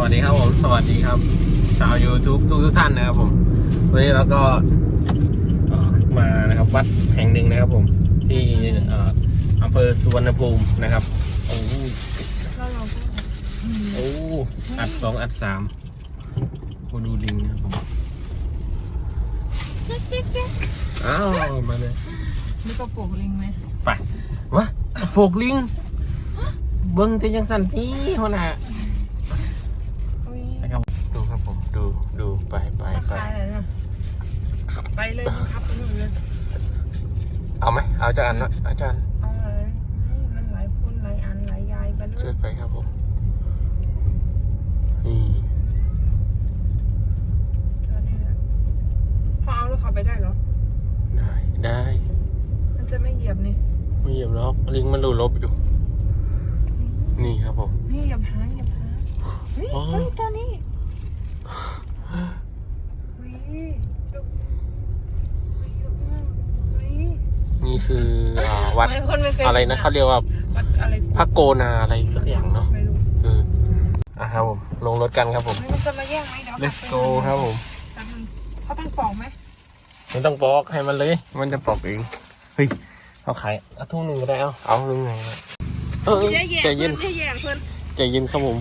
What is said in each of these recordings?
วัสดีครับผมสวัสดีครับ ชาว YouTube ทุกทุกท่านนะครับผมวันนี้เราก็เอ่อมานะครับวัดแห่งหนึ่งนะครับผม ที่เอ่ออำเภอสุวรรณภูมินะครับโอ้โหแล้วเราก็โอ้อัดสองอัดสามโอ้ดูลิงนะครับผมอ้าวมาเลยมีกระปุกลิงไหมไปวะปลูกลิง เบิ้งที่ยังสันที่หัวหน้า ไปราไปคาอะไรนะไปเลยนะครับไปนู่นเลยเอาไหมเอาจานนะอาจารย์เอาเลยให้มันหลายคนหลายอันหลายยายไปเลเชิยญไปครับผมนี่เจอนี่แหละพอเอาแล้วขับไปได้เหรอ ได้ได้ มันจะไม่เหยียบนี่ไม่เหยียบล็อกลิงมันดูลบอยู่ นี่ครับผม นี่เหยียบหางเหยียบหางนี่อ๋อเฮ้ยตัวนี้วิดูวิเยอะมากวิ นี่คืออ่าวัดเหมือนคนไม่เคยอะไรนะเขาเรียกว่าวัดอะไรพระโกนาอะไรสักอย่างเนาะไม่รู้เอออะครับผมลงรถกันครับผมเฮ้ยมันจะมาแย่งไหมเดี๋ยว let's go ครับผม แป๊บนึงเขาต้องปอกไหมไม่ต้องปอกให้มันเลย มันจะปอกเอง เฮ้ย เอาขายเอาทุ่งหนึ่งก็ได้เอา เอาลุงไงเออใจเย็นอย่าแย่งเพื่อนใจเย็นครับผม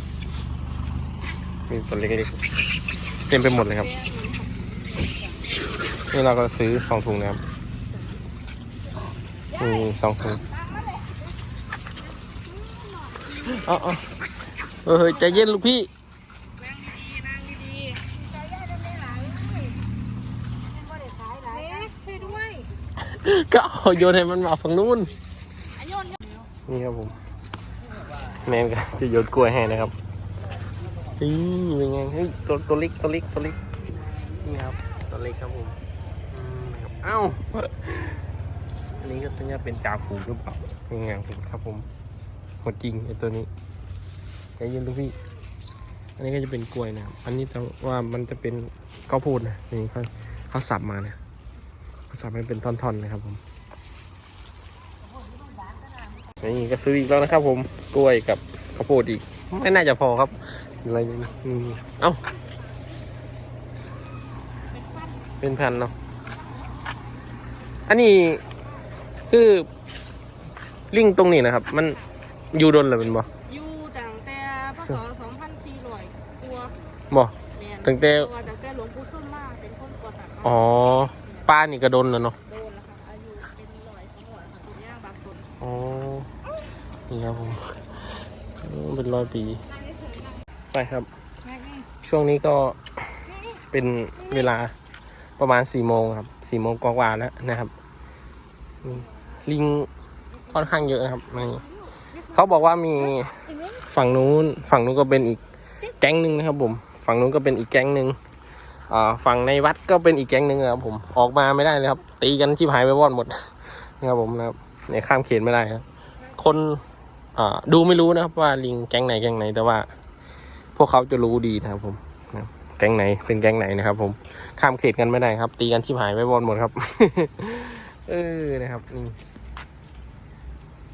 มีตัวเล็กๆเต็มไปหมดเลยครับ นี่เราก็ซื้อสองถุงนะครับมีสองถุงเอ๋อาเออเฮ้ยใจเย็นลูกพี่นั่งดีๆนั่งดีๆเน็กไปด้วยก็เอาโยนให้มันมาฝั่งนู้น นี่ครับผม แมนก็จะโยนกล้วยให้นะครับนี่เป็นไงเฮ้ยตัวตัวเล็กตัวเล็กตัวเล็กนี่ครับตัวเล็กครับผมอืมครับ เอ้า อันนี้ก็ต้องจะเป็นจ่าฝูงหรือเปล่าเป็นไงผมครับผมโหดจริงไอ้ตัวนี้ใจเย็นลูกพี่ อันนี้ก็จะเป็นกล้วยนะอันนี้แต่ว่ามันจะเป็นข้าวโพดนะนี่เขาเขาสับมานะเขาสับให้เป็นท่อนๆนะครับผมนี่ก็ซื้ออีกแล้วนะครับ ผมกล้วยกับข้าวโพดอีก ไม่น่าจะพอครับอะไรนี่เอ้า เป็นพันเนาะ อันนี้คือลิงตรงนี้นะครับ มันอยู่ดนเหรือเป็นบ่อยู่ตั้งแต่พศ2400ตัวบ่แม่นตั้งแต่ตัวตั้งแต่หลวงปู่สุนมาเป็นคนก่อตั้งมาอ๋อป้านี่ก็ดนแล้วเนาะโดนแล้วค่ะอายุเป็นร้อยสองร้อยค่ะคุณย่างบางคนอ๋อนี่ครับผมเออเป็นร้อยปี ไปครับ แม็กนี่ช่วงนี้ก็เป็นเวลา ประมาณสี่โมงครับสี่โมงกว่าๆแล้วนะครับนี่ลิงค่อนข้างเยอะนะครับนี่เขาบอกว่ามีฝั่งนู้นฝั่งนู้นก็เป็นอีกแก๊งหนึ่งนะครับผมฝั่งนู้นก็เป็นอีกแก๊งหนึ่งอ่าฝั่งในวัดก็เป็นอีกแก๊งหนึ่งครับผมออกมาไม่ได้เลยครับ ตีกันที่หายไปวอดหมดนะครับผมนะครับเนี่ยข้ามเขตไม่ได้ครับคนอ่าดูไม่รู้นะครับว่าลิงแก๊งไหนแก๊งไหนแต่ว่า พวกเขาจะรู้ดีนะครับผม แก๊งไหนเป็นแก๊งไหนนะครับ ผมข้ามเขตกันไม่ได้ครับ ตีกันชิบหายไปบอลหมดครับ เออนะครับนี่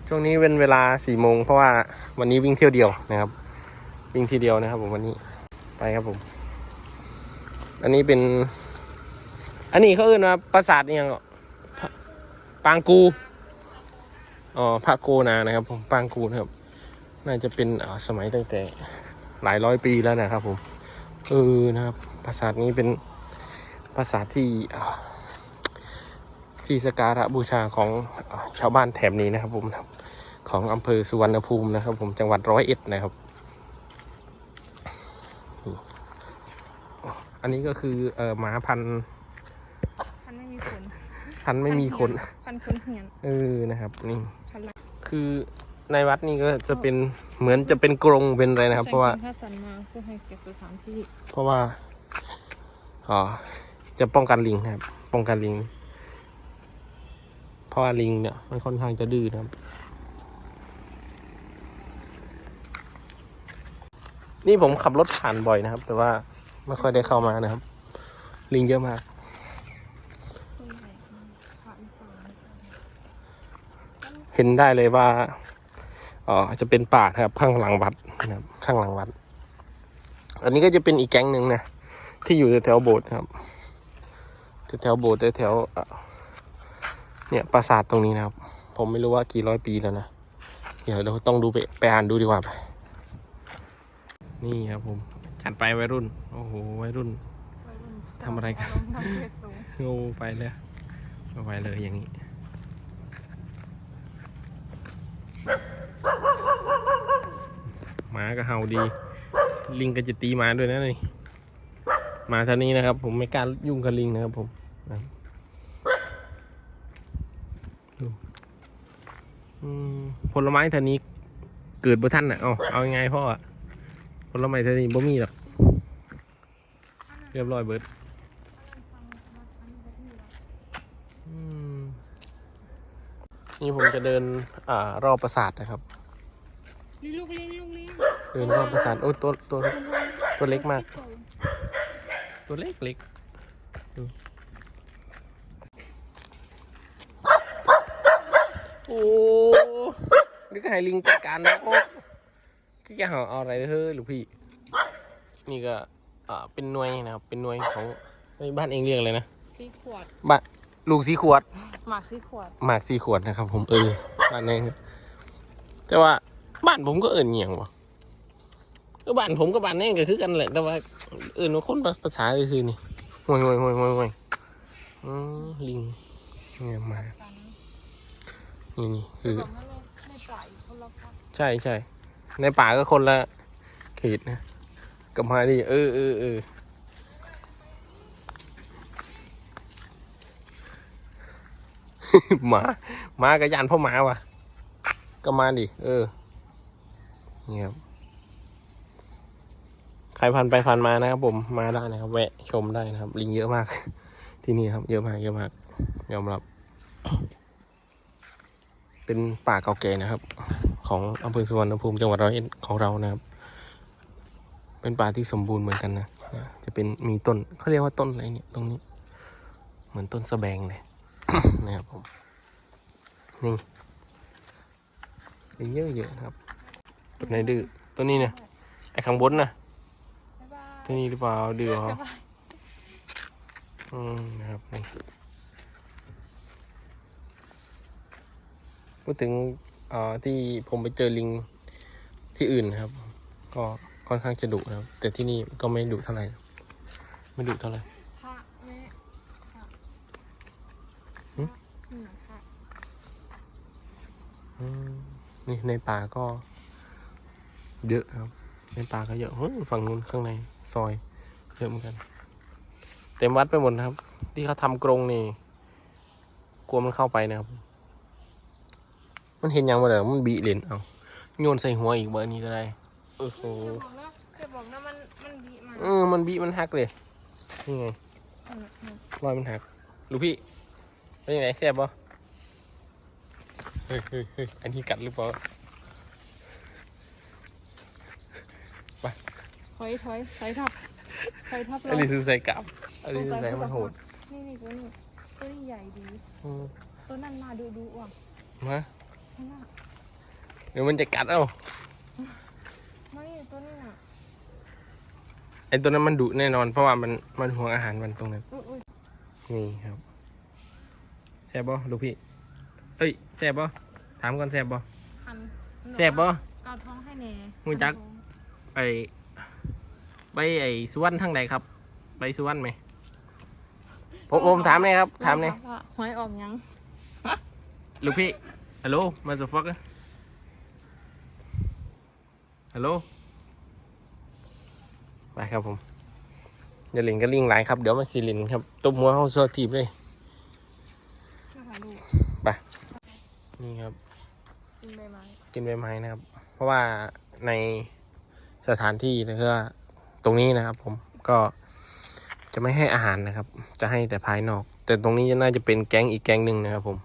ช่วงนี้เป็นเวลาสี่โมงเพราะว่าวันนี้วิ่งเที่ยวเดียวนะครับ วิ่งทีเดียวนะครับ ผมวันนี้ไปครับผม อันนี้เป็น อันนี้เขาเอ่นว่าปราสาทยังปางกูอ๋อพระโกนานะครับ ผมปางกูนะครับ น่าจะเป็นสมัยตั้งแต่หลายร้อยปีแล้วนะครับผม เออนะครับ ปราสาทนี้เป็นปราสาทที่อ่าที่สกการะบูชาของอ่าชาวบ้านแถบนี้นะครับผมนะครับของอำเภอสุวรรณภูมินะครับ ผมจังหวัดร้อยเอ็ดนะครับนี่อันนี้ก็คือเอ่อหมาพันธุ์พันไม่มีขนพันธุ์ไม่มีขนพันขนเหียนเออนะครับนี่พันละคือในวัดนี่ก็จะเป็น เหมือนจะเป็นกรงเป็นอะไรนะครับ เพราะว่า ถ้าสันมาเพื่อให้เก็บสถานที่เพราะว่าอ๋อจะป้องกันลิงครับ ป้องกันลิง เพราะว่าลิงเนี่ยมันค่อนข้างจะดื้อนะครับ นี่ผมขับรถผ่านบ่อยนะครับ แต่ว่าไม่ค่อยได้เข้ามานะครับ ลิงเยอะมากเห็นได้เลยว่า อ๋อจะเป็นป่านะครับ ข้างหลังวัดนะครับ ข้างหลังวัด อันนี้ก็จะเป็นอีกแก๊งหนึ่งนะที่อยู่แถวๆโบสถ์ครับแถวๆโบสถ์แถวๆเอ่อเนี่ยปราสาทตรงนี้นะครับ ผมไม่รู้ว่ากี่ร้อยปีแล้วนะเดี๋ยวเราต้องดูไปไปอ่านดูดีกว่าไปนี่ครับผมจัดไปวัยรุ่น โอ้โหวัยรุ่นทำอะไรกันทำเพชรสูงโง่ไปเลยเอาไปเลยอย่างนี้ หมาก็เห่าดี ลิงก็จะตีหมาด้วยนะนี่หมาเท่านี้นะครับ ผมไม่กล้ายุ่งกับลิงนะครับผมนะผลไม้เท่านี้เกิดบ่ท่านอะเอาเอายังไงพ่อผลไม้เท่านี้บ่มีหรอกเรียบร้อยเบิด อืม นี่ผมจะเดินอ่ารอบปราสาทนะครับนี่ลูกลิงลูกลิงเดินรอบปราสาทโอ้ยตัวตัวตัวเล็กมาก ตัวเล็กเล็กดูโอ้นี่ก็ให้ลิงจัดการนะโอ้ขี้แกเห่าเอาอะไรเฮ้ยหรือพี่ นี่ก็อ่าเป็นหน่วยนะครับ เป็นหน่วยของเฮ้ยบ้านเองเรียกอะไรนะ สีขวด บ้าน ลูกสีขวด หมากสีขวดหมากสี่ขวดนะครับ ผมเออบ้านนี้แต่ว่าบ้านผมก็เอิญเงียงวะก็บ้านผมกับบ้านนี่ก็คือกันแหละ แต่ว่า เอิญว่าคนภาษาอื่นนี่ห่วยห่วยห่วยห่วยห่วยอืมลิงเงียมากันนี่นี่คือบอกว่าในในจ่ายคนละพักใช่ใช่ในป่าก็คนละเขตนะกับมาดิเออเออเออ หมาหมากับยานพ่อหมาว่ะก็มาดิเออนี่ครับใครผ่านไปผ่านมานะครับผมมาได้นะครับ แวะชมได้นะครับ ลิงเยอะมาก ที่นี่ครับ เยอะมากเยอะมากยอมรับ เป็นป่าเก่าแก่นะครับ ของอำเภอสุวรรณภูมิจังหวัดร้อยเอ็ดของเรานะครับ เป็นป่าที่สมบูรณ์เหมือนกันนะจะเป็นมีต้นเขาเรียกว่าต้นอะไรเนี่ย ตรงนี้ เหมือนต้นสะแบงเลย นะครับผม นี่เป็นเยอะๆนะครับ ตัวไหนดื้อตัวนี้เนี่ยไอ้ข้างบนนะบ๊ายบายตัวนี้หรือเปล่าดื้อเหรอบ๊ายบายอืมนะครับนี่พูดถึงเอ่อที่ผมไปเจอลิงที่อื่นนะครับ ก็ค่อนข้างจะดุนะครับ แต่ที่นี่ก็ไม่ดุเท่าไหร่ ไม่ดุเท่าไหร่ พระแม่พระ หึ นี่นะพระ อืม นี่ในป่าก็เยอะครับ ในป่าก็เยอะเฮ้ยฝั่งนู้นข้างในซอยเยอะเหมือนกัน เต็มวัดไปหมดนะครับ ที่เขาทำกรงนี่ กลัวมันเข้าไปนะครับ มันเห็นยังไงเดี๋ยวมันบีเลนเอาโยนใส่หัวอีกเบอร์นี้ก็ได้โอ้โหจะบอกนะจะบอกนะมันมันบีมาเออมันบีมันหักเลยนี่ไงอืมอืมรอยมันหักลูกพี่เป็นยังไงแซ่บปะ เฮ้ยเฮ้ยเฮ้ยอันนี้กัดหรือเปล่าถอยถอยถอยทับถอยทับอันนี้คือใส่กลับอันนี้คือใส่ให้มันโหดนี่นี่ตัวนี้ตัวนี้ใหญ่ดีอืมตัวนั้นมาดูดูอะมาตัวนั้นเดี๋ยวมันจะกัดเอ้าไม่ตัวนี้น่ะไอตัวนั้นมันดุแน่นอนเพราะว่ามันมันห่วงอาหารมันตรงนั้น อุ้ยอุ้ยนี่ครับแซ่บบ่ลูกพี่ เอ้ยแซ่บบ่ถามก่อนแซ่บบ่หันแซ่บบ่เกาท้องให้แหน่หูจักไอไปไอสุวรรณทางไหนครับ ไปสุวรรณไหมผมผมถามเลยครับ ถามเลยว่าหวยออกยังลูกพี่ฮัลโหลมาสฟักฮัลโหลไปครับผมอย่าลิงก็ลิงหลายครับ เดี๋ยวมันสิลินครับตบหัวเขาโซทีบเลย นะคะลูก นี่ครับ กินใบไม้ กินใบไม้นะครับ เพราะว่าในสถานที่แล้วก็ตรงนี้นะครับ ผมก็จะไม่ให้อาหารนะครับ จะให้แต่ภายนอก แต่ตรงนี้น่าจะเป็นแก๊งอีกแก๊งหนึ่งนะครับ ผม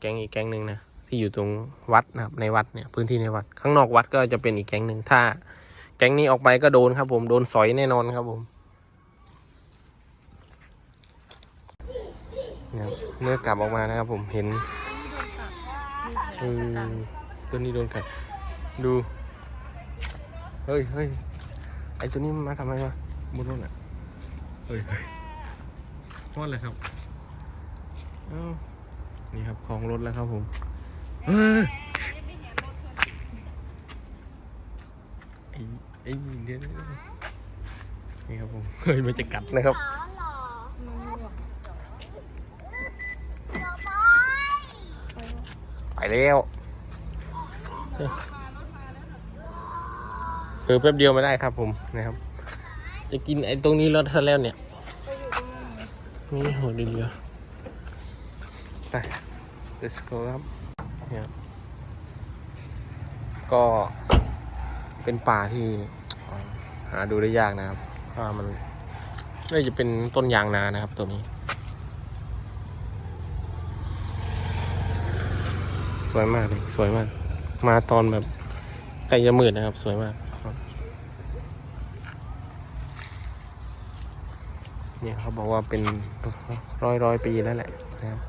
แก๊งอีกแก๊งหนึ่งนะที่อยู่ตรงวัดนะครับ ในวัดเนี่ยพื้นที่ในวัด ข้างนอกวัดก็จะเป็นอีกแก๊งหนึ่งถ้า แก๊งนี้ออกไปก็โดนครับ ผมโดนสอยแน่นอนครับผมเมื่อกลับออกมานะครับ ผมเห็น อืชะกันมตัวนี้โดนกัดดู เฮ้ยเฮ้ยไอ้ตัวนี้มาทำไมวะบนรถอะ เฮ้ยเฮ้ยพอดเลยครับเอ้านี่ครับของรถแล้วครับผมเฮ้ยไอ้ไอ้เดี๋ยวนี่ครับผม เฮ้ยมันจะกัดนะครับ ไป แล้วเสือแป๊บเดียวไม่ได้ครับผมนะครับ จะกินไอ้ตรงนี้แล้วซะแล้วเนี่ยนี่โหดีเรือไป let's go ครับเนี่ยครับก็เป็นป่าที่หาดูได้ยากนะครับเพราะว่ามันน่าจะเป็นต้นยางนานะครับตัวนี้ วยมากเลยสวยมาก มาตอนแบบใกล้จะมืดนะครับ สวยมากครับเนี่ยเขาบอกว่าเป็นร้อยร้อยปีแล้วแหละนะครับ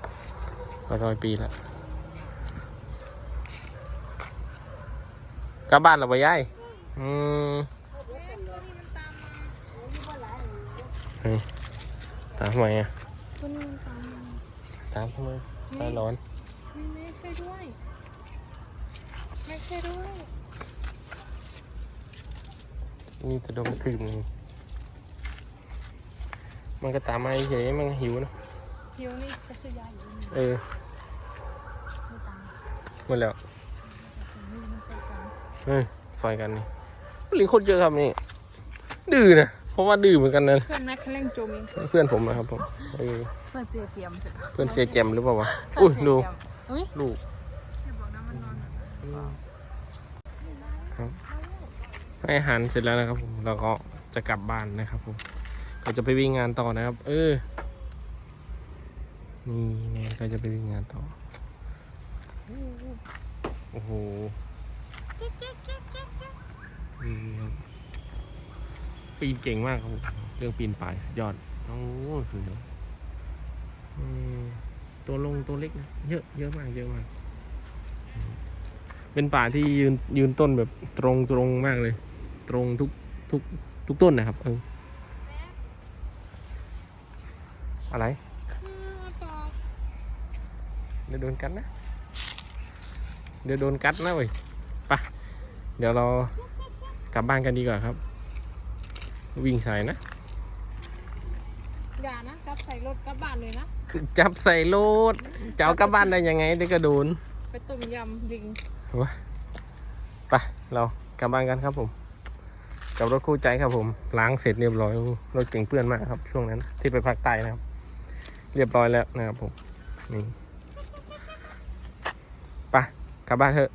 ร้อยร้อยปีแล้วกลับบ้านเหรอไปยายอืมเฮ้ยตามทำไมอะตัวนี้มันตามมาตามทำไมตาร้อน ไม่ไม่ใช่ด้วย ไม่ใช่ด้วย นี่จะโดนถึงมันก็ตามมาเฉยๆมันหิวนะเดี๋ยวนี่จะซื้อยาอยู่นี่เออไม่ตามหมดแล้วนี่มันไปกันเฮ้ยซอยกันนี่ลิงโคตรเยอะครับนี่ ดื้อนะเพราะว่าดื้อเหมือนกันนะเพื่อนนักเล่นโจมเองเพื่อนผมนะครับผมเออเพื่อนเสียเตรียมเถอะเพื่อนเสียแจมหรือเปล่าวะอุ้ยดู อุ้ยลูกอย่าบอกนะมันนอนครับให้อาหารเสร็จแล้วนะครับผมเราก็จะกลับบ้านนะครับผมก็จะไปวิ่งงานต่อนะครับ เออนี่เนี่ยก็จะไปวิ่งงานต่อโอ้โหนี่ครับปีนเก่งมากครับผมเรื่องปีนป่ายสุดยอดโอ้สุดยอดอืม ตัวลงตัวเล็กนะเยอะเยอะมากเยอะมาก เป็นป่าที่ยืนยืนต้นแบบตรงตรงมากเลย ตรงทุกทุกทุกต้นนะครับ เออ อะไรเดี๋ยวโดนกัดนะ เดี๋ยวโดนกัดนะเว้ยไปะเดี๋ยวเรากลับบ้านกันดีกว่าครับ วิ่งสายนะ อย่านะกลับใส่รถกลับบ้านเลยนะ จับใส่รถจะเอากลับบ้านได้ยังไงเดี๋ยวก็โดนไปต้มยำลิงไปเรากลับบ้านกันครับผม กับรถคู่ใจครับผมล้างเสร็จเรียบร้อยรถเก่งเปื้อนมากครับ ช่วงนั้นที่ไปภาคใต้นะครับ เรียบร้อยแล้วนะครับผมนี่ไปกลับบ้านเถอะ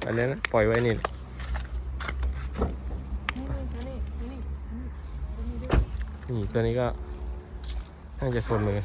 ไปเลยนะปล่อยไว้นี่นี่นี่ นี่ตัวนี้ก็น่าจะโซนมือ